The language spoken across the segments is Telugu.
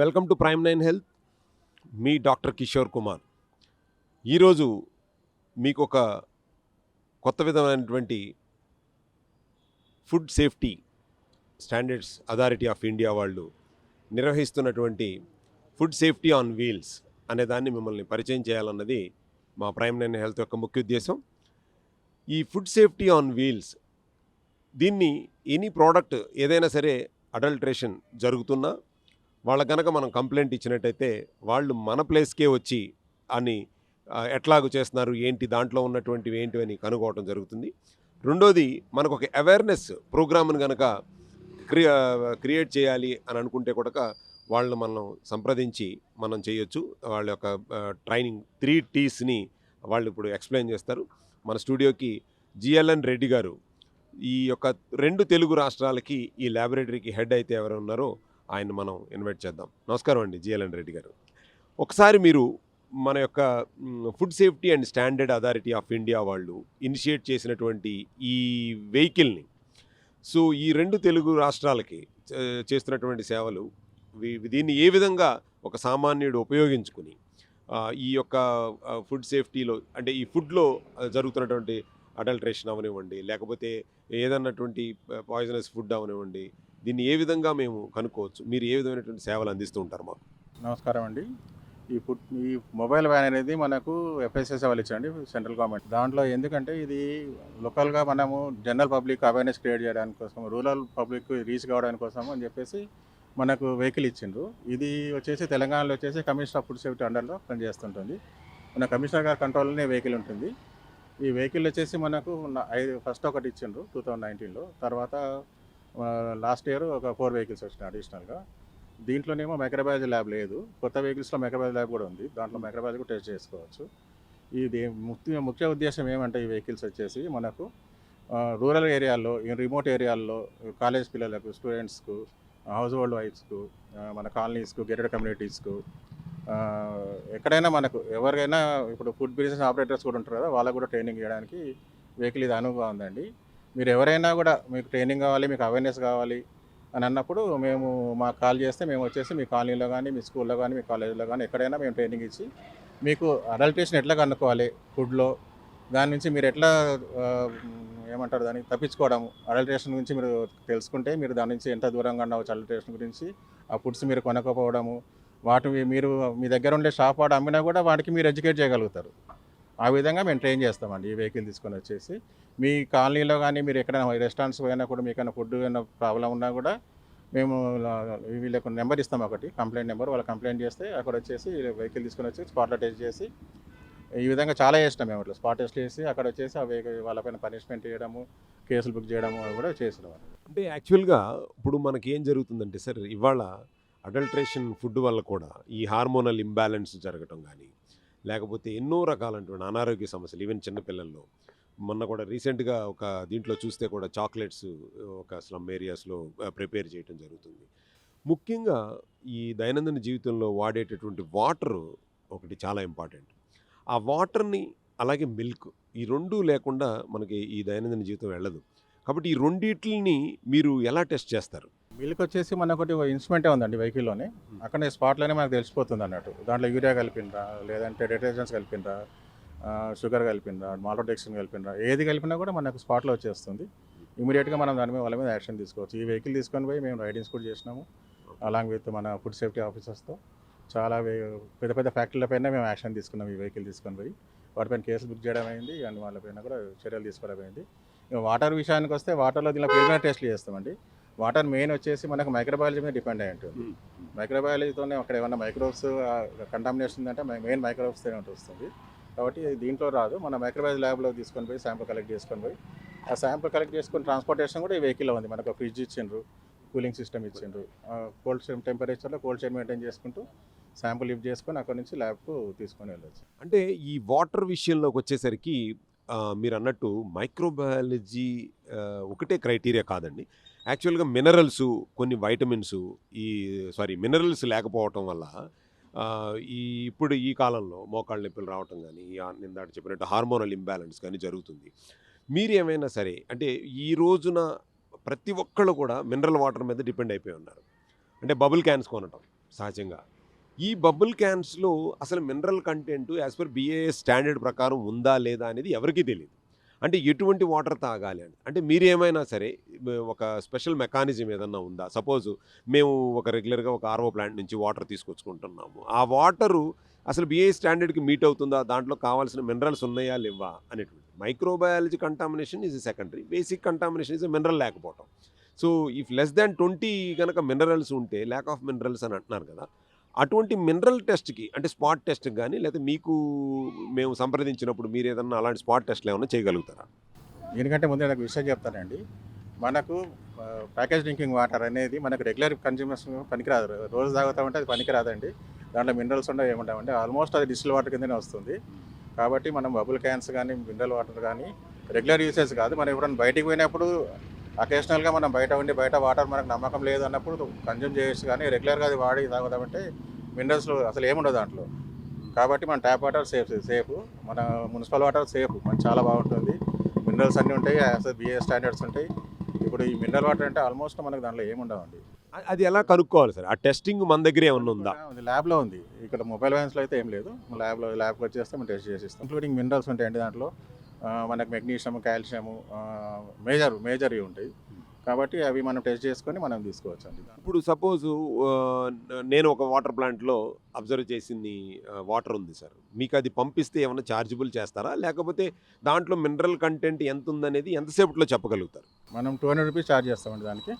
Welcome to prime nine health. Me doctor Kishore Kumar. ఈరోజు మీకు ఒక కొత్త విధమైనటువంటి food safety standards authority of India వాళ్ళు నిర్వహిస్తున్నటువంటి ఫుడ్ సేఫ్టీ ఆన్ వీల్స్ అనే దాన్ని మిమ్మల్ని పరిచయం చేయాలన్నది మా ప్రైమ్ నైన్ హెల్త్ యొక్క ముఖ్య ఉద్దేశం. ఈ ఫుడ్ సేఫ్టీ ఆన్ వీల్స్ దీన్ని ఎనీ ప్రోడక్ట్ ఏదైనా సరే అడల్ట్రేషన్ జరుగుతున్నా వాళ్ళ కనుక మనం కంప్లైంట్ ఇచ్చినట్టయితే వాళ్ళు మన ప్లేస్కే వచ్చి అని ఆ, చేస్తున్నారు ఏంటి దాంట్లో ఉన్నటువంటివి ఏంటి అని కనుక్కోవటం జరుగుతుంది. రెండోది మనకు ఒక అవేర్నెస్ ప్రోగ్రామ్ని కనుక క్రియా క్రియేట్ చేయాలి అని అనుకుంటే కూడా వాళ్ళని మనం సంప్రదించి మనం చేయొచ్చు. వాళ్ళ యొక్క ట్రైనింగ్ త్రీ టీస్ని వాళ్ళు ఇప్పుడు ఎక్స్ప్లెయిన్ చేస్తారు. మన స్టూడియోకి జిఎల్ఎన్ రెడ్డి గారు ఈ యొక్క రెండు తెలుగు రాష్ట్రాలకి ఈ ల్యాబొరేటరీకి హెడ్ అయితే ఎవరు ఉన్నారో ఆయన మనం ఇన్వైట్ చేద్దాం. నమస్కారం అండి జిఎల్ఎన్ రెడ్డి గారు. ఒకసారి మీరు మన యొక్క food safety and standard authority of India వాళ్ళు ఇనిషియేట్ చేసినటువంటి ఈ వెహికల్ని సో ఈ రెండు తెలుగు రాష్ట్రాలకి చే- చేస్తున్నటువంటి సేవలు వీ- దీన్ని ఏ విధంగా ఒక సామాన్యుడు ఉపయోగించుకుని ఈ యొక్క ఫుడ్ సేఫ్టీలో అంటే ఈ ఫుడ్లో జరుగుతున్నటువంటి అడల్ట్రేషన్ అవనివ్వండి లేకపోతే ఏదన్నటువంటి పాయిజనస్ ఫుడ్ అవనివ్వండి దీన్ని ఏ విధంగా మేము కనుక్కోవచ్చు? మీరు ఏ విధమైనటువంటి సేవలు అందిస్తూ ఉంటారు మాకు? నమస్కారం అండి. ఈ ఫుడ్ ఈ మొబైల్ వ్యాన్ అనేది మనకు ఎఫ్ఎస్ఎస్ వాళ్ళు ఇచ్చండి సెంట్రల్ గవర్నమెంట్. దాంట్లో ఎందుకంటే ఇది లోకల్గా మనము జనరల్ పబ్లిక్ అవేర్నెస్ క్రియేట్ చేయడానికి కోసం రూరల్ పబ్లిక్ రీచ్ కావడానికి కోసం అని చెప్పేసి మనకు వెహికల్ ఇచ్చిండ్రు. ఇది వచ్చేసి తెలంగాణలో వచ్చేసి కమిషనర్ ఆఫ్ ఫుడ్ సేఫ్టీ అండర్లో పనిచేస్తుంటుంది. మన కమిషనర్ గారి కంట్రోల్లోనే వెహికల్ ఉంటుంది. ఈ వెహికల్ వచ్చేసి మనకు ఐదు ఫస్ట్ ఒకటి ఇచ్చిండ్రు టూ థౌజండ్ నైన్టీన్లో. తర్వాత లాస్ట్ ఇయర్ ఒక ఫోర్ వెహికల్స్ వచ్చినాయి అడిషనల్గా దీంట్లోనేమో మైక్రోబయాలజీ ల్యాబ్ లేదు. కొత్త వెహికల్స్లో మైక్రోబయాలజీ ల్యాబ్ కూడా ఉంది. దాంట్లో మైక్రోబయాలజీ కూడా టెస్ట్ చేసుకోవచ్చు. ఇది ముఖ్య ముఖ్య ఉద్దేశం ఏమంటే ఈ వెహికల్స్ వచ్చేసి మనకు రూరల్ ఏరియాల్లో రిమోట్ ఏరియాల్లో కాలేజ్ పిల్లలకు స్టూడెంట్స్కు హౌస్ హోల్డ్ వైఫ్స్కు మన కాలనీస్కు గెటెడ్ కమ్యూనిటీస్కు ఎక్కడైనా మనకు ఎవరికైనా ఇప్పుడు ఫుడ్ బిజినెస్ ఆపరేటర్స్ కూడా ఉంటారు కదా వాళ్ళకు కూడా ట్రైనింగ్ చేయడానికి వెహికల్ ఇది అనువుగా ఉందండి. మీరు ఎవరైనా కూడా మీకు ట్రైనింగ్ కావాలి మీకు అవేర్నెస్ కావాలి అని అన్నప్పుడు మేము మాకు కాల్ చేస్తే మేము వచ్చేసి మీ కాలనీలో కానీ మీ స్కూల్లో కానీ మీ కాలేజీలో కానీ ఎక్కడైనా మేము ట్రైనింగ్ ఇచ్చి మీకు అడల్టేషన్ ఎట్లా కనుక్కోవాలి ఫుడ్లో దాని నుంచి మీరు ఎట్లా ఏమంటారు దాన్ని తప్పించుకోవడం అడల్టేషన్ గురించి మీరు తెలుసుకుంటే మీరు దాని నుంచి ఎంత దూరంగా ఉండవచ్చు అడల్టేషన్ గురించి ఆ ఫుడ్స్ మీరు కొనకపోవడము వాటి మీరు మీ దగ్గర ఉండే షాప్ వాడు అమ్మినా కూడా వాటికి మీరు ఎడ్యుకేట్ చేయగలుగుతారు. ఆ విధంగా మేము ట్రైన్ చేస్తామండి ఈ వెహికల్ తీసుకొని వచ్చేసి. మీ కాలనీలో కానీ మీరు ఎక్కడైనా రెస్టారెంట్స్ పోయినా కూడా మీకు ఫుడ్ ఏమైనా ప్రాబ్లం ఉన్నా కూడా మేము వీళ్ళకు నెంబర్ ఇస్తాం ఒకటి కంప్లైంట్ నెంబర్ వాళ్ళు కంప్లైంట్ చేస్తే అక్కడ వచ్చేసి వెహికల్ తీసుకొని వచ్చి స్పాట్లో టెస్ట్ చేసి ఈ విధంగా చాలా చేసినాం మేము అట్లా స్పాట్ టెస్ట్ చేసి అక్కడ వచ్చేసి ఆ వెహికల్ వాళ్ళపైన పనిష్మెంట్ చేయడము కేసులు బుక్ చేయడము అవి కూడా చేసినాం. అంటే యాక్చువల్గా ఇప్పుడు మనకి ఏం జరుగుతుందంటే సార్ ఇవాళ అడల్ట్రేషన్ ఫుడ్ వల్ల కూడా ఈ హార్మోనల్ ఇంబ్యాలెన్స్ జరగటం కానీ లేకపోతే ఎన్నో రకాలైనటువంటి అనారోగ్య సమస్యలు ఈవెన్ చిన్నపిల్లల్లో మొన్న కూడా రీసెంట్గా ఒక దీంట్లో చూస్తే కూడా చాక్లెట్స్ ఒక స్లమ్ ఏరియాస్లో ప్రిపేర్ చేయటం జరుగుతుంది. ముఖ్యంగా ఈ దైనందిన జీవితంలో వాడేటటువంటి వాటర్ ఒకటి చాలా ఇంపార్టెంట్. ఆ వాటర్ని అలాగే మిల్క్ ఈ రెండు లేకుండా మనకి ఈ దైనందిన జీవితం వెళ్ళదు. కాబట్టి ఈ రెండిట్లని మీరు ఎలా టెస్ట్ చేస్తారు? మిల్క్ వచ్చేసి మనకు ఒకటి ఇన్స్ట్రుమెంటే ఉందండి వెహికల్లోనే. అక్కడనే స్పాట్లోనే మనకు తెలిసిపోతుంది అన్నట్టు. దాంట్లో యూరియా కలిపినరా లేదంటే డిటర్జెంట్స్ కలిపినరా షుగర్ కలిపినరా మాల్టోడెక్సిన్ కలిపినరా ఏది కలిపినా కూడా మనకు స్పాట్లో వచ్చేస్తుంది. ఇమీడియట్గా మనం దాని మీద వాళ్ళ మీద యాక్షన్ తీసుకోవచ్చు. ఈ వెహికల్ తీసుకొని పోయి మేము రైడింగ్స్ కూడా చేసినాము అలాంగ్ విత్ మన ఫుడ్ సేఫ్టీ ఆఫీసర్స్తో. చాలా వే- పెద్ద పెద్ద ఫ్యాక్టరీలపైన మేము యాక్షన్ తీసుకున్నాం ఈ వెహికల్ తీసుకొని పోయి. వాటిపైన కేసులు బుక్ చేయడం అయింది అండ్ వాళ్ళపైన కూడా చర్యలు తీసుకోవడం అయింది. వాటర్ విషయానికి వస్తే వాటర్లో దీనిలో ప్రిలిమినరీ టెస్ట్లు చేస్తామండి. వాటర్ మెయిన్ వచ్చేసి మనకు మైక్రోబయాలజీ మీద డిపెండ్ అయి ఉంటుంది. మైక్రోబయాలజీతోనే అక్కడ ఏమైనా మైక్రోబ్స్ కంటామినేషన్ ఉందంటే మెయిన్ మైక్రోబ్స్ వస్తుంది. కాబట్టి దీంట్లో రాదు. మన మైక్రోబయాలజీ ల్యాబ్లో తీసుకొని పోయి శాంపుల్ కలెక్ట్ చేసుకొని పోయి ఆ శాంపుల్ కలెక్ట్ చేసుకుని ట్రాన్స్పోర్టేషన్ కూడా ఈ వెహికల్లో ఉంది. మనకు ఫ్రిడ్జ్ ఇచ్చిండ్రు కూలింగ్ సిస్టమ్ ఇచ్చిండ్రు. కోల్డ్ చైన్ టెంపరేచర్లో కోల్డ్ చైన్ మెయింటైన్ చేసుకుంటూ శాంపుల్ లిఫ్ట్ చేసుకొని అక్కడ నుంచి ల్యాబ్కు తీసుకొని వెళ్ళొచ్చు. అంటే ఈ వాటర్ విషయంలోకి వచ్చేసరికి మీరు అన్నట్టు మైక్రోబయాలజీ ఒకటే క్రైటీరియా కాదండి. యాక్చువల్గా మినరల్స్ కొన్ని వైటమిన్స్ ఈ సారీ మినరల్స్ లేకపోవటం వల్ల ఈ ఇప్పుడు ఈ కాలంలో మోకాళ్ళ నొప్పులు రావటం కానీ నిందాట చెప్పినట్టు హార్మోనల్ ఇంబ్యాలెన్స్ కానీ జరుగుతుంది. మీరు ఏమైనా సరే అంటే ఈ రోజున ప్రతి ఒక్కళ్ళు కూడా మినరల్ వాటర్ మీద డిపెండ్ అయిపోయి ఉన్నారు. అంటే బబుల్ క్యాన్స్ కొనటం సహజంగా. ఈ బబుల్ క్యాన్స్లో అసలు mineral content as per BIS standard ప్రకారం ఉందా లేదా అనేది ఎవరికీ తెలియదు అంటే ఎటువంటి వాటర్ తాగాలి అని. అంటే మీరేమైనా సరే ఒక స్పెషల్ మెకానిజం ఏదన్నా ఉందా? సపోజ్ మేము ఒక రెగ్యులర్గా ఒక ఆర్ఓ ప్లాంట్ నుంచి వాటర్ తీసుకొచ్చుకుంటున్నాము. ఆ వాటరు అసలు బిఏ స్టాండర్డ్కి మీట్ అవుతుందా? దాంట్లో కావాల్సిన మినరల్స్ ఉన్నాయా? లేవా? అనేటువంటి microbiology contamination is secondary basic contamination is mineral లేకపోవటం. So if less than twenty కనుక మినరల్స్ ఉంటే ల్యాక్ ఆఫ్ మినరల్స్ అని అంటున్నారు కదా అటువంటి మినరల్ టెస్ట్కి అంటే స్పాట్ టెస్ట్కి కానీ లేకపోతే మీకు మేము సంప్రదించినప్పుడు మీరు ఏదన్నా అలాంటి స్పాట్ టెస్ట్లు ఏమైనా చేయగలుగుతారా? దీనికంటే ముందే నాకు విషయం చెప్తానండి. మనకు ప్యాకేజ్ డ్రింకింగ్ వాటర్ అనేది మనకు రెగ్యులర్ కన్జ్యూమర్స్ పనికిరాదు. రోజు తాగుతామంటే అది పనికిరాదండి. దాంట్లో మినరల్స్ ఉండవు ఏముంటామంటే ఆల్మోస్ట్ అది డిస్టిల్ వాటర్ కిందనే వస్తుంది. కాబట్టి మనం బబుల్ క్యాన్స్ కానీ మినరల్ వాటర్ కానీ రెగ్యులర్ యూసేజ్ కాదు. మనం ఎప్పుడైనా బయటికి పోయినప్పుడు అకేషనల్గా మనం బయట ఉండి బయట వాటర్ మనకు నమ్మకం లేదు అన్నప్పుడు కన్జ్యూమ్ చేయొచ్చు కానీ రెగ్యులర్గా అది వాడి తాగుదామంటే మినరల్స్ అసలు ఏముండదు దాంట్లో. కాబట్టి మన ట్యాప్ వాటర్ సేఫ్ సేఫ్ మన మున్సిపల్ వాటర్ సేఫ్ మన చాలా బాగుంటుంది. మినరల్స్ అన్నీ ఉంటాయి యాజ్ బిఏ స్టాండర్డ్స్ ఉంటాయి. ఇప్పుడు ఈ మినరల్ వాటర్ అంటే ఆల్మోస్ట్ మనకు దాంట్లో ఏముండవండి అది ఎలా కనుక్కోవాలి సార్? ఆ టెస్టింగ్ మన దగ్గర ఏమన్నా ఉందా? ల్యాబ్లో ఉంది. ఇక్కడ మొబైల్ వ్యాన్స్లో అయితే ఏం లేదు. ల్యాబ్లో ల్యాబ్కి వచ్చేస్తే మనం టెస్ట్ చేసి ఇస్తాం. ఇంక్లూడింగ్ మినరల్స్ ఉంటాయండి దాంట్లో. మనకు మెగ్నీషియం కాల్షియము మేజర్ మేజర్ ఉంటాయి. కాబట్టి అవి మనం టెస్ట్ చేసుకొని మనం తీసుకోవచ్చు అండి ఇప్పుడు సపోజ్ నేను ఒక వాటర్ ప్లాంట్లో అబ్జర్వ్ చేసింది వాటర్ ఉంది సార్. మీకు అది పంపిస్తే ఏమైనా ఛార్జబుల్ చేస్తారా? లేకపోతే దాంట్లో మినరల్ కంటెంట్ ఎంత ఉందనేది ఎంతసేపట్లో చెప్పగలుగుతారు? మనం టూ హండ్రెడ్ రూపీస్ ఛార్జ్ చేస్తామండి దానికి.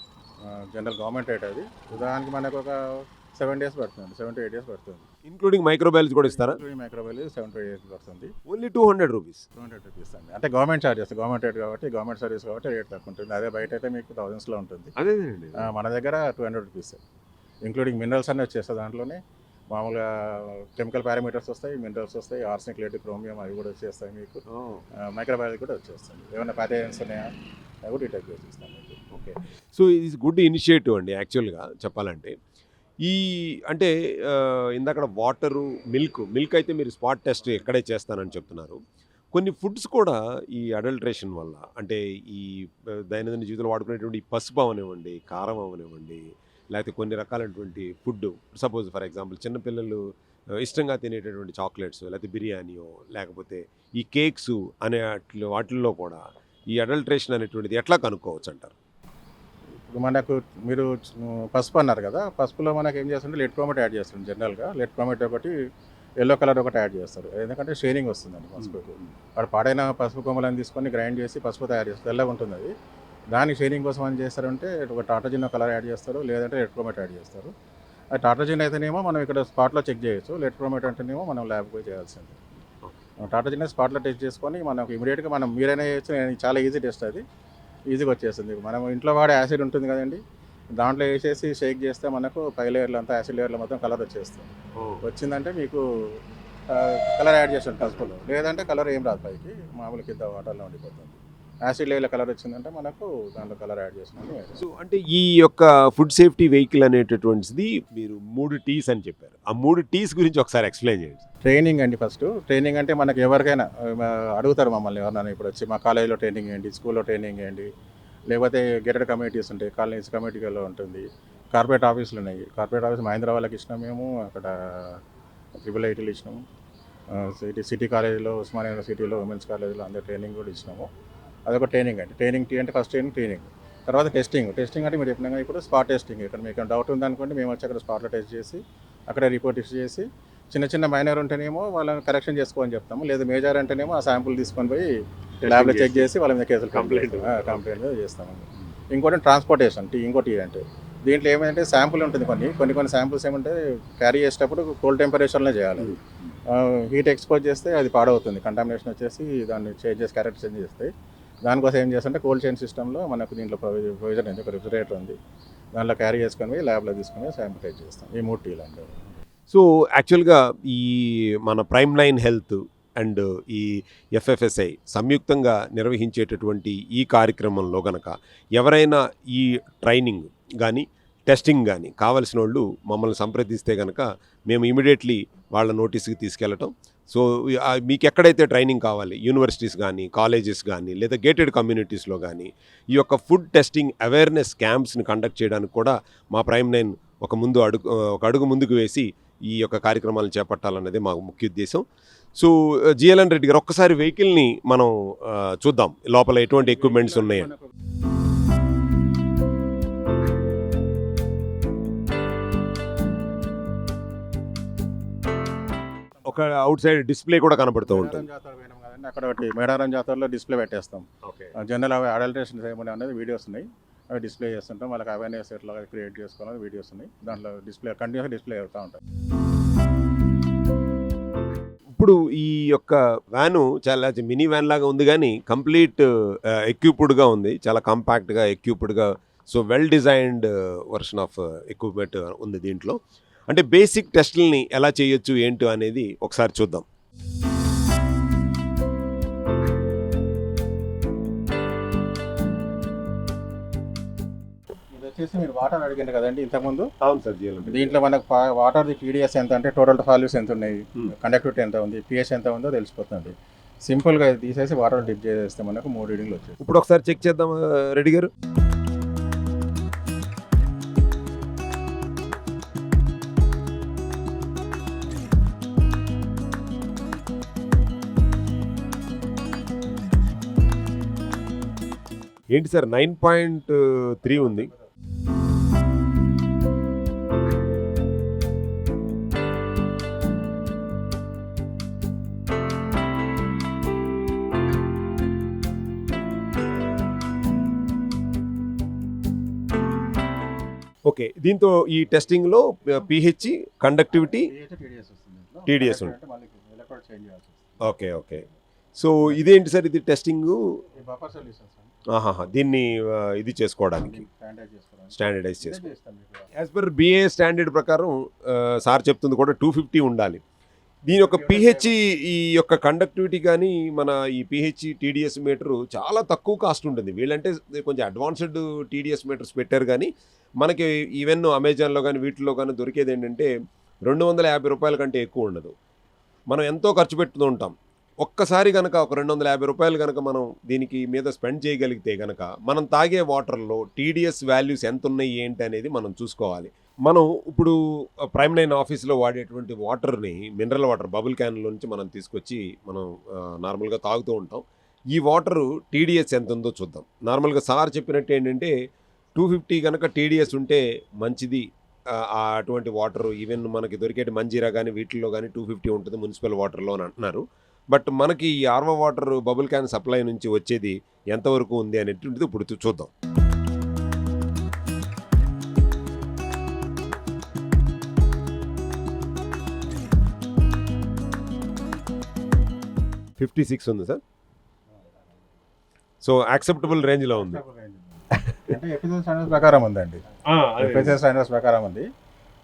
జనరల్ గవర్నమెంట్ రేట్ అది. దానికి మనకు ఒక సెవెన్ డేస్ పడుతుంది సెవెన్ టు ఎయిట్ డేస్ పడుతుంది. ఇంక్లూడింగ్ మైక్రోబయాలజీ కూడా ఇస్తారా? Microbial seven to eight days పడుతుంది. Only two hundred rupees two hundred rupees అండి. అంటే గవర్నమెంట్ చేస్తుంది గవర్నమెంట్ రేట్ కాబట్టి గవర్నమెంట్ సర్వీస్ కాబట్టి రేట్ తక్కువ ఉంటుంది. అదే బయట అయితే మీకు థౌసండ్స్లో ఉంటుంది. అదే మన దగ్గర two hundred rupees including minerals అన్నీ వచ్చేస్తాయి దాంట్లోనే. మామూలుగా కెమికల్ పారామీటర్స్ వస్తాయి మినరల్స్ వస్తాయి ఆర్సనిక్ లేట్ క్రోమియం అవి కూడా వచ్చేస్తాయి మీకు. మైక్రోబయాలజీ కూడా వచ్చేస్తుంది. ఏమైనా ప్యాథజన్స్ ఉన్నాయా? అవి కూడా డిటెక్ట్ చేసి ఇస్తాం మీకు ఓకే సో ఇది గుడ్ ఇనిషియేటివ్ అండి యాక్చువల్గా చెప్పాలంటే. ఈ అంటే ఇందాక వాటరు మిల్క్ మిల్క్ అయితే మీరు స్పాట్ టెస్ట్ ఎక్కడే చేస్తానని చెప్తున్నారు. కొన్ని ఫుడ్స్ కూడా ఈ అడల్ట్రేషన్ వల్ల అంటే ఈ దైనందిన జీవితంలో వాడుకునేటువంటి పసుపు అవనివ్వండి కారం అవనివ్వండి లేకపోతే కొన్ని రకాలైనటువంటి ఫుడ్ సపోజ్ ఫర్ ఎగ్జాంపుల్ చిన్నపిల్లలు ఇష్టంగా తినేటటువంటి చాక్లెట్స్ లేకపోతే బిర్యానీయో లేకపోతే ఈ కేక్స్ అనే వాటిల్లో కూడా ఈ అడల్ట్రేషన్ అనేటువంటిది ఎట్లా కనుక్కోవచ్చు అంటారు? ఇప్పుడు మనకు మీరు పసుపు అన్నారు కదా పసుపులో మనకి ఏం చేస్తుంటే లెడ్ క్రోమేట్ యాడ్ చేస్తుంది జనరల్గా లెడ్ క్రోమేట్ ఒకటి ఎల్లో కలర్ ఒకటి యాడ్ చేస్తారు. ఎందుకంటే షేరింగ్ వస్తుందండి పసుపుకు. వాడు పాడైన పసుపు కొమ్మలను తీసుకొని గ్రైండ్ చేసి పసుపు తయారు చేస్తారు. తెల్లగా ఉంటుంది అది. దానికి షేరింగ్ కోసం ఏం చేస్తారంటే ఒక టాటాజిన్ కలర్ యాడ్ చేస్తారు లేదంటే లెడ్ క్రోమేట్ యాడ్ చేస్తారు. ఆ టాటాజిన్ అయితేనేమో మనం ఇక్కడ స్పాట్లో చెక్ చేయొచ్చు. లెడ్ క్రోమేట్ అంటేనేమో మనం ల్యాబ్కి పోయి చేయాల్సింది. టాటాజిన్ స్పాట్లో టెస్ట్ చేసుకొని మనకు ఇమీడియట్గా మనం మీరైనా చేయొచ్చు. చాలా ఈజీ టెస్ట్ అది. ఈజీగా వచ్చేస్తుంది. మనం ఇంట్లో వాడే యాసిడ్ ఉంటుంది కదండి. దాంట్లో వేసేసి షేక్ చేస్తే మనకు పై లేయర్లు అంతా యాసిడ్ లేయర్లో మొత్తం కలర్ వచ్చేస్తుంది. వచ్చిందంటే మీకు కలర్ యాడ్ చేస్తాం పసుపులో లేదంటే కలర్ ఏం రాదు పైకి. మామూలు కింద వాటర్లో ఉండిపోతుంది. యాసిడ్ లేయర్లో కలర్ వచ్చిందంటే మనకు దాంట్లో కలర్ యాడ్ చేసినట్టు సో అంటే ఈ యొక్క ఫుడ్ సేఫ్టీ వెహికల్ అనేటటువంటిది మీరు మూడు టీస్ అని చెప్పారు. ఆ మూడు టీస్ గురించి ఒకసారి ఎక్స్ప్లెయిన్ చేయండి ట్రైనింగ్ అండి ఫస్ట్. ట్రైనింగ్ అంటే మనకి ఎవరికైనా అడుగుతారు మమ్మల్ని ఎవరన్నా ఇప్పుడు వచ్చి మా కాలేజీలో ట్రైనింగ్ ఏంటి స్కూల్లో ట్రైనింగ్ ఏంటి లేకపోతే గెటెడ్ కమిటీస్ ఉంటాయి కాలనీస్ కమిటీలో ఉంటుంది కార్పొరేట్ ఆఫీసులు ఉన్నాయి. కార్పొరేట్ ఆఫీస్ మహేంద్ర వాళ్ళకి ఇచ్చినాం మేము అక్కడ ట్రిపుల్ ఐటీలు ఇచ్చినాము. సిటీ సిటీ కాలేజీలో ఉస్మానియా యూనివర్సిటీలో ఉమెన్స్ కాలేజీలో అందరు ట్రైనింగ్ కూడా ఇచ్చినాము. అదొక ట్రైనింగ్ అండి. ట్రైనింగ్ టీ అంటే ఫస్ట్ ట్రైనింగ్ ట్రైనింగ్ తర్వాత టెస్టింగ్ టెస్టింగ్ అంటే మీరు చెప్పినాక ఇప్పుడు స్పాట్ టెస్టింగ్ ఇక్కడ మీకు డౌట్ ఉందనుకోండి మేము వచ్చి అక్కడ స్పాట్లో టెస్ట్ చేసి అక్కడ రిపోర్ట్ ఇష్యూ చేసి చిన్న చిన్న మైనర్ ఉంటేనేమో వాళ్ళని కరెక్షన్ చేసుకోమని చెప్తాము. లేదా మేజర్ అంటేనేమో ఆ శాంపుల్ తీసుకొని పోయి ల్యాబ్లో చెక్ చేసి వాళ్ళ మీద కేసులు. కంప్లైంట్ కంప్లైంట్ చేస్తామండి. ఇంకోటి ట్రాన్స్పోర్టేషన్ టీ ఇంకో టీ అంటే. దీంట్లో ఏమంటే శాంపుల్ ఉంటుంది కొన్ని. కొన్ని కొన్ని శాంపుల్స్ ఏమంటే క్యారీ చేసేటప్పుడు కోల్డ్ టెంపరేచర్లో చేయాలి. హీట్ ఎక్స్పోజ్ చేస్తే అది పాడవుతుంది. కంటామినేషన్ వచ్చేసి దాన్ని చేంజ్ చేసి క్యారెక్టర్ చేంజ్ చేస్తాయి. దానికోసం ఏం చేస్తుంటే కోల్డ్ చైన్ సిస్టంలో మనకు దీంట్లో ప్రొవిజన్ ఉంది ఒక రిఫ్రిజరేటర్ ఉంది. దాంట్లో క్యారీ చేసుకొని ల్యాబ్లో తీసుకొని శానిటైజ్ చేస్తాం. ఈ మూడు టీలు అంటే సో యాక్చువల్గా ఈ మన ప్రైమ్ లైన్ హెల్త్ అండ్ ఈ ఎఫ్ఎఫ్ఎస్ఐ సంయుక్తంగా నిర్వహించేటటువంటి ఈ కార్యక్రమంలో గనక ఎవరైనా ఈ ట్రైనింగ్ కానీ టెస్టింగ్ కానీ కావలసిన వాళ్ళు మమ్మల్ని సంప్రదిస్తే కనుక మేము ఇమీడియట్లీ వాళ్ళ నోటీస్కి తీసుకెళ్ళటం సో మీకు ఎక్కడైతే ట్రైనింగ్ కావాలి యూనివర్సిటీస్ కానీ కాలేజెస్ కానీ లేదా గేటెడ్ కమ్యూనిటీస్లో కానీ ఈ యొక్క ఫుడ్ టెస్టింగ్ అవేర్నెస్ క్యాంప్స్ని కండక్ట్ చేయడానికి కూడా మా ప్రైమ్ నైన్ ఒక ముందు అడుగు ఒక అడుగు ముందుకు వేసి ఈ యొక్క కార్యక్రమాలను చేపట్టాలన్నది మా ముఖ్య ఉద్దేశం. సో జిఎల్ఎన్ రెడ్డి గారు ఒక్కసారి వెహికల్ని మనం చూద్దాం. లోపల ఎటువంటి ఎక్విప్మెంట్స్ ఉన్నాయి ఒక అవుట్ సైడ్ డిస్ప్లే కూడా కనబడుతూ ఉంటుంది. అక్కడ ఒకటి మేడారం జాతరలో డిస్ప్లే పెట్టేస్తాం. జనరల్ అవి అడల్ట్రేషన్ ఏమైనా అనేది వీడియోస్ ఉన్నాయి. అవి డిస్ప్లే చేస్తుంటాం. వాళ్ళకి అవేర్నెస్ ఎట్లా క్రియేట్ చేసుకోవాలని వీడియోస్ ఉన్నాయి. దాంట్లో డిస్ప్లే కంటిన్యూస్ డిస్ప్లే అవుతూ ఉంటాయి. ఇప్పుడు ఈ యొక్క వ్యాను చాలా మినీ వ్యాన్ లాగా ఉంది కానీ కంప్లీట్ ఎక్విప్డ్గా ఉంది. చాలా కాంపాక్ట్గా ఎక్విప్డ్గా so well designed version of equipment ఉంది దీంట్లో. అంటే బేసిక్ టెస్టులని ఎలా చేయొచ్చు ఏంటి అనేది ఒకసారి చూద్దాం. వచ్చేసి మీరు వాటర్ అడిగింది కదండి ఇంతకుముందు? అవును సార్ దీంట్లో మనకు వాటర్ టీడీఎస్ ఎంత అంటే టోటల్ వాల్యూస్ ఎంత ఉన్నాయి? Hmm. కండక్టివిటీ ఎంత ఉంది? పిహెచ్ ఎంత ఉందో తెలిసిపోతుంది. సింపుల్గా తీసేసి వాటర్ డిప్ చేసేస్తే మనకు మూడు రీడింగ్లు వచ్చాయి ఇప్పుడు ఒకసారి చెక్ చేద్దాం రెడ్డి గారు. ఏంటి సార్ నైన్ పాయింట్ త్రీ ఉంది. ఓకే దీంతో ఈ టెస్టింగ్లో pH conductivity TDS okay okay. So ఇదేంటి సార్ ఇది టెస్టింగ్? దీన్ని ఇది చేసుకోవడానికి. స్టాండర్డ్ చేసుకోవడానికి. స్టాండర్డైజ్ ఇదే చేసుకో. చేస్తాం మీకు. యాజ్ పర్ బిఏ స్టాండర్డ్ ప్రకారం సార్ చెప్తుంది కూడా టూ ఫిఫ్టీ ఉండాలి. దీని యొక్క పిహెచ్ ఈ యొక్క కండక్టివిటీ కానీ మన ఈ పిహెచ్ టీడీఎస్ మీటరు చాలా తక్కువ కాస్ట్ ఉంటుంది. వీళ్ళంటే కొంచెం అడ్వాన్స్డ్ టీడీఎస్ మీటర్స్ పెట్టారు కానీ మనకి ఈవెన్ అమెజాన్లో కానీ వీటిలో కానీ దొరికేది ఏంటంటే రెండు వందల యాభై రూపాయల కంటే ఎక్కువ ఉండదు. మనం ఎంతో ఖర్చు పెడుతూ ఉంటాం. ఒక్కసారి కనుక ఒక రెండు వందల యాభై రూపాయలు కనుక మనం దీనికి మీద స్పెండ్ చేయగలిగితే కనుక మనం తాగే వాటర్లో టీడీఎస్ వాల్యూస్ ఎంత ఉన్నాయి ఏంటి అనేది మనం చూసుకోవాలి. మనం ఇప్పుడు ప్రైమ్ లైన్ ఆఫీస్లో వాడేటువంటి వాటర్ని మినరల్ వాటర్ బబుల్ క్యాన్లో నుంచి మనం తీసుకొచ్చి మనం నార్మల్గా తాగుతూ ఉంటాం. ఈ వాటరు టీడీఎస్ ఎంత ఉందో చూద్దాం. నార్మల్గా సార్ చెప్పినట్టు ఏంటంటే టూ ఫిఫ్టీ కనుక టీడీఎస్ ఉంటే మంచిది. అటువంటి వాటర్ ఈవెన్ మనకి దొరికేటి మంజీరా కానీ వీటిల్లో కానీ టూ ఫిఫ్టీ ఉంటుంది మున్సిపల్ వాటర్లో అని అంటున్నారు. బట్ మనకి ఈ RO water bubble can supply నుంచి వచ్చేది ఎంతవరకు ఉంది అనేటువంటిది ఇప్పుడు చూద్దాం. ఫిఫ్టీ సిక్స్ ఉంది సార్. సో యాక్సెప్టబుల్ రేంజ్లో ఉంది. అంటే ఎఫ్ఎస్ఎల్ స్టాండర్డ్స్ ప్రకారం ఉందండి. స్టాండర్డ్స్ ప్రకారం ఉంది.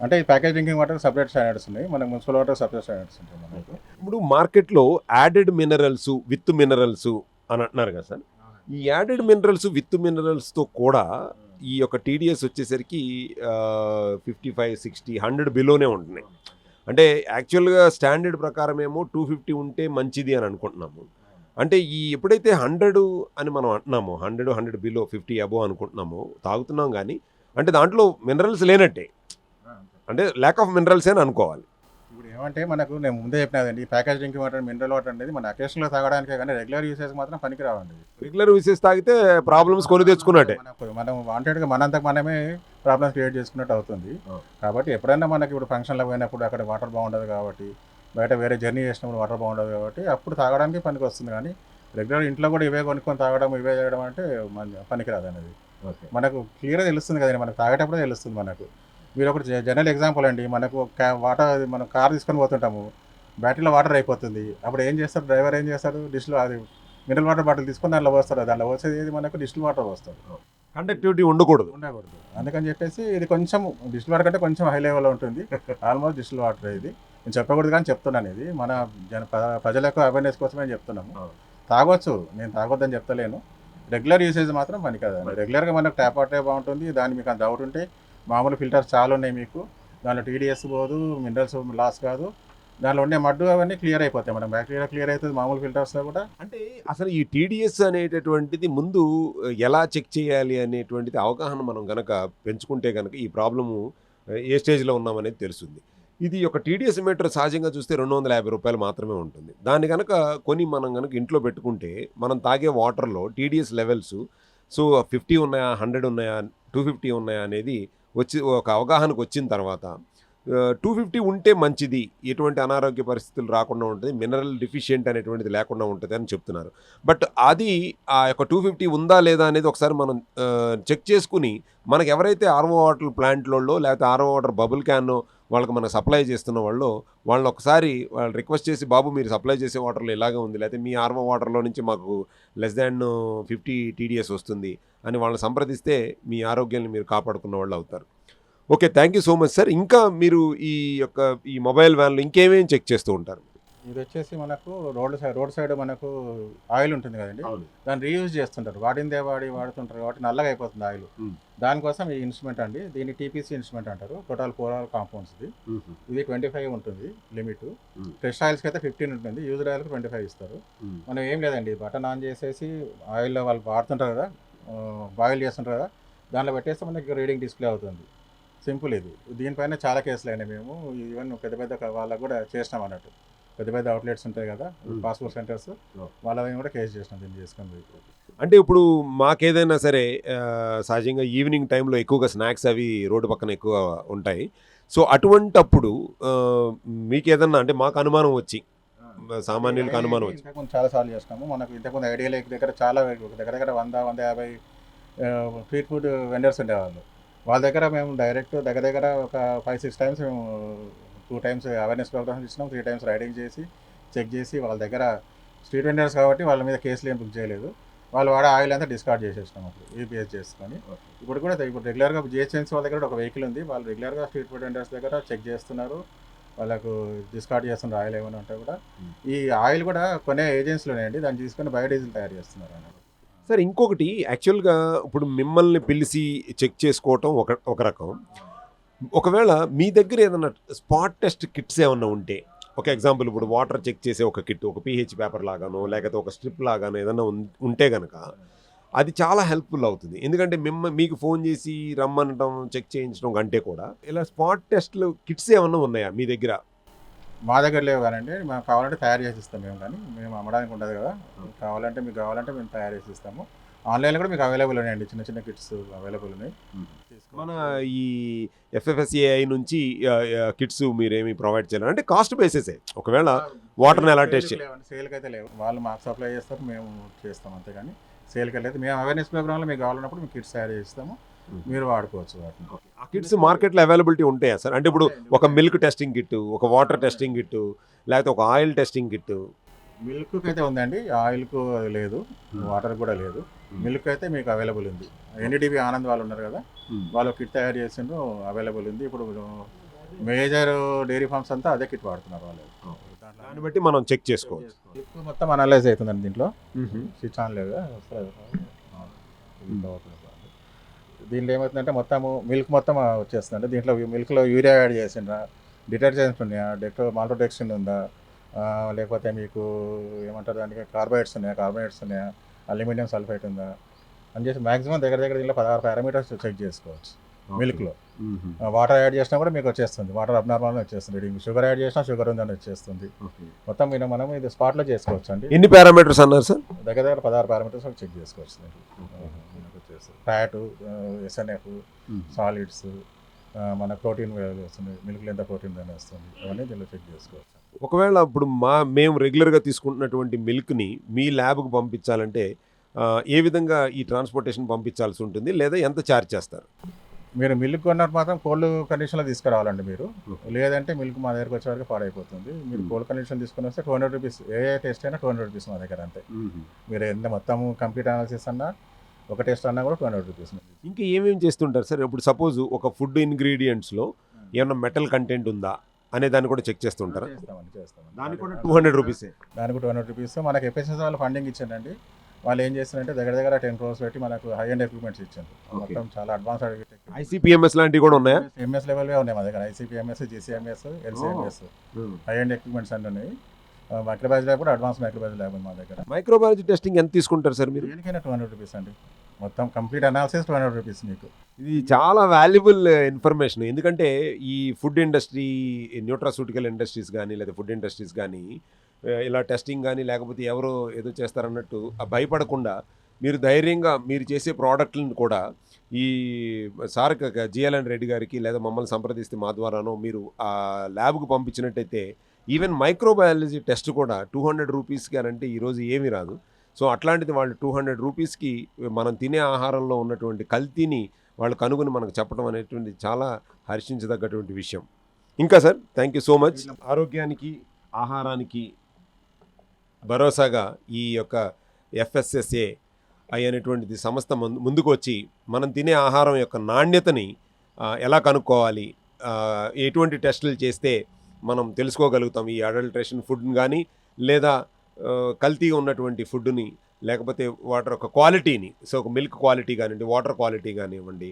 అంటే ఈ package drinking water separate standards ఉన్నాయి. మనకి మున్సిపల్ వాటర్ సపరేట్ స్టాండర్డ్స్ ఉంటాయి మనకు. ఇప్పుడు మార్కెట్లో యాడెడ్ మినరల్స్ విత్ మినరల్స్ అని అంటున్నారు కదా సార్. ఈ యాడెడ్ మినరల్స్ విత్ మినరల్స్తో కూడా ఈ యొక్క టీడీఎస్ వచ్చేసరికి ఫిఫ్టీ ఫైవ్ సిక్స్టీ హండ్రెడ్ బిలోనే ఉంటున్నాయి. అంటే యాక్చువల్గా స్టాండర్డ్ ప్రకారం ఏమో టూ ఫిఫ్టీ ఉంటే మంచిది అని అనుకుంటున్నాము. అంటే ఈ ఎప్పుడైతే హండ్రెడ్ అని మనం అంటున్నామో hundred hundred below fifty above అనుకుంటున్నామో తాగుతున్నాం కానీ అంటే దాంట్లో మినరల్స్ లేనట్టే. అంటే ల్యాక్ ఆఫ్ మినరల్స్ అని అనుకోవాలి. ఇప్పుడు ఏమంటే మనకు నేను ముందే చెప్పినదండి ఈ package drinking water mineral water అనేది మన అకేషన్లో తాగడానికే కానీ రెగ్యులర్ యూసేజ్ మాత్రం పనికి రావండి రెగ్యులర్ యూసేజ్ తాగితే ప్రాబ్లమ్స్ కొని తెచ్చుకున్నట్టే. మనం వాంటెడ్గా మనంతకు మనమే ప్రాబ్లమ్స్ క్రియేట్ చేసుకున్నట్టు అవుతుంది. కాబట్టి ఎప్పుడైనా మనకి ఇప్పుడు ఫంక్షన్లో పోయినప్పుడు అక్కడ వాటర్ బాగుండదు కాబట్టి బయట వేరే జర్నీ చేసినప్పుడు వాటర్ బాగుండదు కాబట్టి అప్పుడు తాగడానికి పనికి వస్తుంది కానీ రెగ్యులర్ ఇంట్లో కూడా ఇవే కొనుక్కొని తాగడం ఇవే చేయడం అంటే మన పనికి రాదు అనేది మనకు క్లియర్గా తెలుస్తుంది కదండి మనకు తాగేటప్పుడే తెలుస్తుంది మనకు. మీరు ఒకటి జనరల్ ఎగ్జాంపుల్ అండి. మనకు వాటర్ మనం కార్ తీసుకొని పోతుంటాము. బ్యాటరీలో వాటర్ అయిపోతుంది. అప్పుడు ఏం చేస్తారు? డ్రైవర్ ఏం చేస్తాడు? డిష్లో అది మినరల్ వాటర్ బాటిల్ తీసుకొని దాంట్లో పోస్తారు దాంట్లో పోసేది ఏది? మనకు డిస్టిల్ వాటర్ పోస్తారు కండక్టివిటీ ఉండకూడదు. ఉండకూడదు. అందుకని చెప్పేసి ఇది కొంచెం డిస్టిల్ వాటర్ కంటే కొంచెం హై లెవెల్లో ఉంటుంది. ఆల్మోస్ట్ డిస్టిల్ వాటర్ ఇది. నేను చెప్పకూడదు కానీ చెప్తున్నాను ఇది. మన జన ప్ర- ప్రజలకు అవేర్నెస్ కోసమే చెప్తున్నాము. తాగొచ్చు. నేను తాగొద్దని చెప్తలేను. రెగ్యులర్ యూసేజ్ మాత్రం పని కదా రెగ్యులర్గా మనకు ట్యాప్ వాటరే బాగుంటుంది. దాని మీకు అంత డౌట్ ఉంటే మామూలు ఫిల్టర్స్ చాలా ఉన్నాయి మీకు. దాంట్లో టీడీఎస్ పోదు మినరల్స్ లాస్ కాదు. దాంట్లో ఉండే మడ్డు అవన్నీ క్లియర్ అయిపోతాయి మనం బ్యాక్టీరియా క్లియర్ అవుతుంది మామూలు ఫిల్టర్స్లో కూడా. అంటే అసలు ఈ టీడీఎస్ అనేటటువంటిది ముందు ఎలా చెక్ చేయాలి అనేటువంటిది అవగాహన మనం గనక పెంచుకుంటే కనుక ఈ ప్రాబ్లము ఏ స్టేజ్లో ఉన్నామనేది తెలుస్తుంది. ఇది ఒక టీడీఎస్ మీటర్ సహజంగా చూస్తే రెండు వందల యాభై రూపాయలు మాత్రమే ఉంటుంది. దాన్ని కనుక కొని మనం కనుక ఇంట్లో పెట్టుకుంటే మనం తాగే వాటర్లో టీడీఎస్ లెవెల్స్ సో ఫిఫ్టీ ఉన్నాయా హండ్రెడ్ ఉన్నాయా టూ ఫిఫ్టీ ఉన్నాయా అనేది వచ్చి ఒక అవగాహనకు వచ్చిన తర్వాత టూ ఫిఫ్టీ ఉంటే మంచిది. ఎటువంటి అనారోగ్య పరిస్థితులు రాకుండా ఉంటుంది. మినరల్ డిఫిషియెంట్ అనేటువంటిది లేకుండా ఉంటుంది అని చెప్తున్నారు. బట్ అది ఆ యొక్క టూ ఫిఫ్టీ ఉందా లేదా అనేది ఒకసారి మనం చెక్ చేసుకుని మనకి ఎవరైతే ఆర్వో వాటర్ ప్లాంట్లలో లేకపోతే ఆర్వో వాటర్ బబుల్ క్యాన్ వాళ్ళకి మనం సప్లై చేస్తున్న వాళ్ళు వాళ్ళని ఒకసారి వాళ్ళు రిక్వెస్ట్ చేసి బాబు మీరు సప్లై చేసే వాటర్లో ఇలాగే ఉంది. లేకపోతే మీ ఆర్మ వాటర్లో నుంచి మాకు లెస్ దాన్ ఫిఫ్టీ టీడీఎస్ వస్తుంది అని వాళ్ళని సంప్రదిస్తే మీ ఆరోగ్యాన్ని మీరు కాపాడుకున్న వాళ్ళు అవుతారు. Okay thank you so much sir. ఇంకా మీరు ఈ యొక్క ఈ మొబైల్ వ్యాన్లు ఇంకేమేమి చెక్ చేస్తూ ఉంటారు? ఇది వచ్చేసి మనకు రోడ్ సైడ్ రోడ్ సైడ్ మనకు ఆయిల్ ఉంటుంది కదండి. దాన్ని రీయూజ్ చేస్తుంటారు. వాడిందే వాడి వాడుతుంటారు కాబట్టి నల్లగా అయిపోతుంది ఆయిల్. దానికోసం ఈ ఇన్స్ట్రుమెంట్ అండి దీన్ని టీపీసీ ఇన్స్ట్రుమెంట్ అంటారు. టోటల్ ఫోర్ ఆల్ కాంపౌండ్స్ ఇది ఇది ట్వంటీ ఫైవ్ ఉంటుంది లిమిట్. ఫ్రెష్ ఆయిల్స్కి అయితే ఫిఫ్టీన్ ఉంటుంది. యూజర్ ఆయిల్కి ట్వంటీ ఫైవ్ ఇస్తారు. మనం ఏం లేదండి బటన్ ఆన్ చేసేసి ఆయిల్లో వాళ్ళు వాడుతుంటారు కదా బాయిల్ చేస్తుంటారు కదా దాంట్లో పెట్టేస్తే మనకి రీడింగ్ డిస్ప్లే అవుతుంది. సింపుల్ ఇది. దీనిపైన చాలా కేసులు అయినాయి మేము. ఈవెన్ పెద్ద పెద్ద వాళ్ళకు కూడా చేసినాం అన్నట్టు. పెద్ద పెద్ద అవుట్లెట్స్ ఉంటాయి కదా. Passport centres. వాళ్ళ కూడా కేసు చేసినాం దీన్ని చేసుకుని అంటే ఇప్పుడు మాకేదైనా సరే సహజంగా ఈవినింగ్ టైంలో ఎక్కువగా స్నాక్స్ అవి రోడ్డు పక్కన ఎక్కువ ఉంటాయి. సో అటువంటప్పుడు మీకు ఏదన్నా అంటే మాకు అనుమానం వచ్చి సామాన్యులకు అనుమానం వచ్చి. చాలా సార్లు చేసినాము. మనకు ఇంతకుముందు ఐడియా లేక దగ్గర చాలా దగ్గర దగ్గర వంద వంద యాభై స్ట్రీట్ ఫుడ్ వెండర్స్ ఉండేవాళ్ళు. వాళ్ళ దగ్గర మేము డైరెక్ట్ దగ్గర దగ్గర ఒక ఫైవ్ సిక్స్ టైమ్స్ మేము టూ టైమ్స్ అవేర్నెస్ ప్రోగ్రామ్స్ ఇచ్చినాం త్రీ టైమ్స్ రైడింగ్ చేసి చెక్ చేసి వాళ్ళ దగ్గర స్ట్రీట్ వెండర్స్ కాబట్టి వాళ్ళ మీద కేసులు ఏం బుక్ చేయలేదు. వాళ్ళు వాడే ఆయిల్ అంతా డిస్కార్డ్ చేసేసినాం అప్పుడు యూపీఎస్ చేసుకొని. ఇప్పుడు కూడా ఇప్పుడు రెగ్యులర్గా జిహెచ్ఎంసీ వాళ్ళ దగ్గర ఒక వెహికల్ ఉంది. వాళ్ళు రెగ్యులర్గా స్ట్రీట్ ఫుడ్ వెండర్స్ దగ్గర చెక్ చేస్తున్నారు. వాళ్ళకు డిస్కార్డ్ చేస్తున్నారు ఆయిల్ ఏమైనా ఉంటే కూడా. ఈ ఆయిల్ కూడా కొనే ఏజెన్సీలోనే అండి. దాన్ని తీసుకొని బయోడీజిల్ తయారు చేస్తున్నారు అన్నమాట సార్ ఇంకొకటి యాక్చువల్గా ఇప్పుడు మిమ్మల్ని పిలిచి చెక్ చేసుకోవటం ఒక ఒక రకం. ఒకవేళ మీ దగ్గర ఏదైనా స్పాట్ టెస్ట్ కిట్స్ ఏమన్నా ఉంటే ఒక ఎగ్జాంపుల్ ఇప్పుడు వాటర్ చెక్ చేసే ఒక కిట్ ఒక పీహెచ్ పేపర్ లాగానో లేకపోతే ఒక స్ట్రిప్ లాగానో ఏదైనా ఉంటే కనుక అది చాలా హెల్ప్ఫుల్ అవుతుంది. ఎందుకంటే మిమ్మ మీకు ఫోన్ చేసి రమ్మనటం చెక్ చేయించడం కంటే కూడా ఇలా స్పాట్ టెస్ట్లు కిట్స్ ఏమన్నా ఉన్నాయా మీ దగ్గర? మా దగ్గర లేవు కానండి. మేము కావాలంటే తయారు చేసి ఇస్తాం మేము కానీ. మేము అమ్మడానికి ఉండదు కదా. కావాలంటే మీకు కావాలంటే మేము తయారు చేసి ఇస్తాము. ఆన్లైన్లో కూడా మీకు అవైలబుల్ ఉన్నాయండి. చిన్న చిన్న కిట్స్ అవైలబుల్ ఉన్నాయి. మన ఈ ఎఫ్ఎఫ్ఎస్ఏఐ నుంచి కిట్స్ మీరేమి ప్రొవైడ్ చేయాలి అంటే కాస్ట్ బేసిసే. ఒకవేళ వాటర్ని ఎలా టెస్ట్ చేయాలి సేల్కి అయితే లేవు. వాళ్ళు మాకు సప్లై చేస్తారు మేము చేస్తాం అంతే కానీ సేల్కి వెళ్ళలేదు మేము అవేర్నెస్ ప్రోగ్రామ్లో మీకు కావాలన్నప్పుడు మేము కిట్స్ తయారు చేస్తాము. మీరు వాడుకోవచ్చు వాటిని. ఆ కిట్స్ మార్కెట్లో అవైలబిలిటీ ఉంటాయా సార్? అంటే ఇప్పుడు ఒక మిల్క్ టెస్టింగ్ కిట్ ఒక వాటర్ టెస్టింగ్ కిట్ లేకపోతే ఒక ఆయిల్ టెస్టింగ్ కిట్ మిల్క్ అయితే ఉందండి. ఆయిల్కు లేదు. వాటర్ కూడా లేదు. మిల్క్ అయితే మీకు అవైలబుల్ ఉంది. ఎన్డీబీ ఆనంద్ వాళ్ళు ఉన్నారు కదా వాళ్ళు కిట్ తయారు చేసిండ్రు అవైలబుల్ ఉంది. ఇప్పుడు మేజర్ డైరీ ఫార్మ్స్ అంతా అదే కిట్ వాడుతున్నారు వాళ్ళు. దాన్ని బట్టి మనం చెక్ చేసుకోవచ్చు. మొత్తం అనలైజ్ అవుతుందండి దీంట్లో. స్విచ్ ఆన్ లేదు వస్తుంది. దీంట్లో ఏమవుతుందంటే మొత్తము మిల్క్ మొత్తం వచ్చేస్తుందండి. దీంట్లో మిల్క్లో యూరియా యాడ్ చేసిండ్రా. డిటర్జెంట్స్ ఉన్నాయా? డెక్టో మాల్టోడెక్సిన్ ఉందా? లేకపోతే మీకు ఏమంటారు దానికి? కార్బోహైడ్రేట్స్ ఉన్నాయా? కార్బోహైడ్రేట్స్ ఉన్నాయా? అల్యూమినియం సల్ఫేట్ ఉందా అని చేసి మాక్సిమం దగ్గర దగ్గర దీంట్లో పదహారు పారామీటర్స్ చెక్ చేసుకోవచ్చు మిల్క్లో వాటర్ యాడ్ చేసినా కూడా మీకు వచ్చేస్తుంది. వాటర్ అబ్నార్మల్ వచ్చేస్తుంది. రీడింగ్ షుగర్ యాడ్ చేసినా షుగర్ ఉందని వచ్చేస్తుంది. మొత్తం మీద మనం ఇది స్పాట్లో చేసుకోవచ్చు అండి. ఎన్ని పారామీటర్స్ అన్నారు సార్? దగ్గర దగ్గర పదహారు పారామీటర్స్ చెక్ చేసుకోవచ్చు ఫ్యాట్ ఎస్ఎన్ఎఫ్ సాలిడ్స్ మన ప్రోటీన్ వస్తుంది మిల్క్ ఎంత ప్రోటీన్ అని వస్తుంది అవన్నీ దీనిలో చెక్ చేసుకోవచ్చు. ఒకవేళ ఇప్పుడు మా మేము రెగ్యులర్గా తీసుకుంటున్నటువంటి మిల్క్ని మీ ల్యాబ్కి పంపించాలంటే ఏ విధంగా ఈ ట్రాన్స్పోర్టేషన్ పంపించాల్సి ఉంటుంది? లేదా ఎంత ఛార్జ్ చేస్తారు? మీరు మిల్క్ కొన్నట్టు మాత్రం కోల్డ్ కండిషన్లో తీసుకురావాలండి మీరు. లేదంటే మిల్క్ మా దగ్గరకు వచ్చే వరకు పాడైపోతుంది. మీరు. కోల్డ్ కండిషన్ తీసుకుని వస్తే టూ హండ్రెడ్ రూపీస్ ఏ టెస్ట్ అయినా టూ హండ్రెడ్ రూపీస్ మా దగ్గర అంతే. మీరు ఎంత మొత్తం కంప్లీట్ అనాలిసిస్ అన్నా ఒక టెస్ట్ అన్నా కూడా టూ హండ్రెడ్ రూపీస్ ఇంకా ఏమేమి చేస్తుంటారు? సార్ ఇప్పుడు సపోజ్ ఒక ఫుడ్ ఇంగ్రీడియంట్స్లో ఏమైనా మెటల్ కంటెంట్ ఉందా? అనే దాన్ని కూడా చెక్ చేస్తుంటారా? చేస్తామండి చేస్తామండి. దానికి కూడా టూ హండ్రెడ్ రూపీసే దానికి టూ హండ్రెడ్ రూపీస్ మనకి ఎఫ్ఎస్ఎస్ వాళ్ళు ఫండింగ్ ఇచ్చిండండి వాళ్ళు ఏం చేస్తారంటే దగ్గర దగ్గర టెన్ క్రోర్స్ పెట్టి మనకు హై అండ్ ఎక్విప్మెంట్స్ ఇచ్చారు. మొత్తం చాలా అడ్వాన్స్ ఐసీపీఎంఎస్ లాంటివి కూడా ఉన్నాయా? ఎంఎస్ లెవెల్వే ఉన్నాయి మా దగ్గర. ICPMS GCMS LCMS high end equipments అన్నీ ఉన్నాయి. మైక్రోబయాలజీ కూడా అడ్వాన్స్ మైక్రోబయాలజీ ల్యాబ్ మా దగ్గర. మైక్రోబయాలజీ టెస్టింగ్ ఎంత తీసుకుంటారు సార్ మీరు? దేనికైనా టూ హండ్రెడ్ రూపీస్ అండి. మొత్తం complete analysis two hundred rupees మీకు. ఇది చాలా వాల్యుబుల్ ఇన్ఫర్మేషన్ ఎందుకంటే ఈ ఫుడ్ ఇండస్ట్రీ న్యూట్రాసూటికల్ ఇండస్ట్రీస్ కానీ లేదా ఫుడ్ ఇండస్ట్రీస్ కానీ ఇలా టెస్టింగ్ కానీ లేకపోతే ఎవరో ఏదో చేస్తారన్నట్టు భయపడకుండా మీరు ధైర్యంగా మీరు చేసే ప్రోడక్ట్లను కూడా ఈ సార్ జిఎల్ఎన్ రెడ్డి గారికి లేదా మమ్మల్ని సంప్రదిస్తే మా ద్వారానో మీరు ఆ ల్యాబ్కు పంపించినట్టయితే ఈవెన్ మైక్రోబయాలజీ టెస్ట్ కూడా టూ హండ్రెడ్ రూపీస్కి అని అంటే ఈరోజు ఏమీ రాదు. సో అట్లాంటిది వాళ్ళు టూ హండ్రెడ్ రూపీస్కి మనం తినే ఆహారంలో ఉన్నటువంటి కల్తీని వాళ్ళు కనుగొని మనకు చెప్పడం అనేటువంటి చాలా హర్షించదగ్గటువంటి విషయం. ఇంకా sir thank you so much ఆరోగ్యానికి ఆహారానికి భరోసాగా ఈ యొక్క ఎఫ్ఎస్ఎస్ఏ అనేటువంటిది సంస్థ ముందు- ముందుకు వచ్చి మనం తినే ఆహారం యొక్క నాణ్యతని ఎలా కనుక్కోవాలి ఎటువంటి టెస్టులు చేస్తే మనం తెలుసుకోగలుగుతాం ఈ అడల్ట్రేషన్ ఫుడ్ని కానీ లేదా కల్తీగా కల్తీ ఉన్నటువంటి ఫుడ్ని లేకపోతే వాటర్ యొక్క క్వాలిటీని సో ఒక మిల్క్ క్వాలిటీ కానివ్వండి వాటర్ క్వాలిటీ కానివ్వండి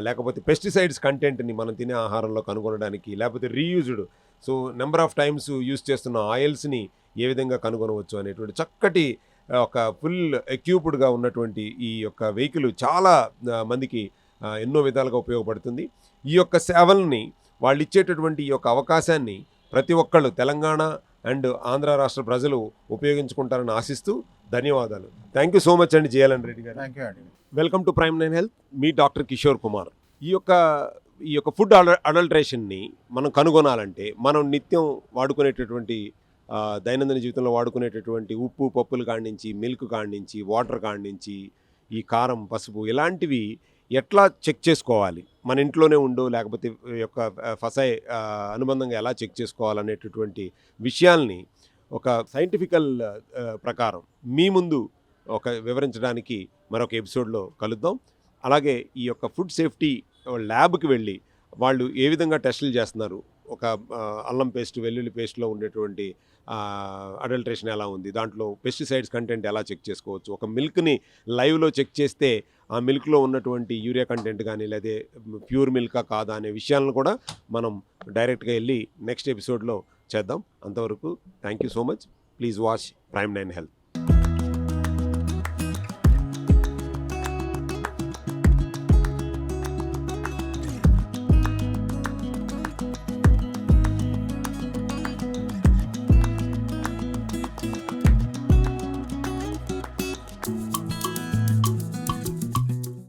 లేకపోతే పెస్టిసైడ్స్ కంటెంట్ని మనం తినే ఆహారంలో కనుగొనడానికి లేకపోతే reused so number of times use చేస్తున్న ఆయిల్స్ని ఏ విధంగా కనుగొనవచ్చు అనేటువంటి చక్కటి ఒక ఫుల్ ఎక్యూప్డ్గా ఉన్నటువంటి ఈ యొక్క వెహికల్ చాలా మందికి ఎన్నో విధాలుగా ఉపయోగపడుతుంది. ఈ యొక్క సేవల్ని వాళ్ళు ఇచ్చేటటువంటి ఈ యొక్క అవకాశాన్ని ప్రతి ఒక్కళ్ళు తెలంగాణ అండ్ ఆంధ్ర రాష్ట్ర ప్రజలు ఉపయోగించుకుంటారని ఆశిస్తూ ధన్యవాదాలు. థ్యాంక్ యూ సో మచ్ అండి జేఎల్ఎన్ రెడ్డి గారు. థ్యాంక్ యూ అండి. Welcome to Prime Nine Health me doctor Kishore Kumar. ఈ యొక్క ఈ యొక్క ఫుడ్ అడ అడల్ట్రేషన్ని మనం కనుగొనాలంటే మనం నిత్యం వాడుకునేటటువంటి దైనందిన జీవితంలో వాడుకునేటటువంటి ఉప్పు పప్పులు కాడించి మిల్క్ కాడించి వాటర్ కాడించి ఈ కారం పసుపు ఇలాంటివి ఎట్లా చెక్ చేసుకోవాలి? మన ఇంట్లోనే ఉండు లేకపోతే ఈ యొక్క ఆ, ఫసాయ్ అనుబంధంగా ఎలా చెక్ చేసుకోవాలనేటటువంటి విషయాల్ని ఒక సైంటిఫికల్ ప్రకారం మీ ముందు ఒక వివరించడానికి మరొక ఎపిసోడ్లో కలుద్దాం. అలాగే ఈ యొక్క ఫుడ్ సేఫ్టీ ల్యాబ్కి వెళ్ళి వాళ్ళు ఏ విధంగా టెస్టులు చేస్తున్నారు ఒక అల్లం పేస్ట్ వెల్లుల్లి పేస్ట్లో ఉండేటువంటి అడల్ట్రేషన్ ఎలా ఉంది? దాంట్లో పెస్టిసైడ్స్ కంటెంట్ ఎలా చెక్ చేసుకోవచ్చు? ఒక మిల్క్ని లైవ్లో చెక్ చేస్తే ఆ మిల్క్లో ఉన్నటువంటి యూరియా కంటెంట్ కానీ లేదా ప్యూర్ మిల్కా కాదా అనే విషయాలను కూడా మనం డైరెక్ట్గా వెళ్ళి నెక్స్ట్ ఎపిసోడ్లో చేద్దాం. అంతవరకు thank you so much. Please watch Prime Nine Health.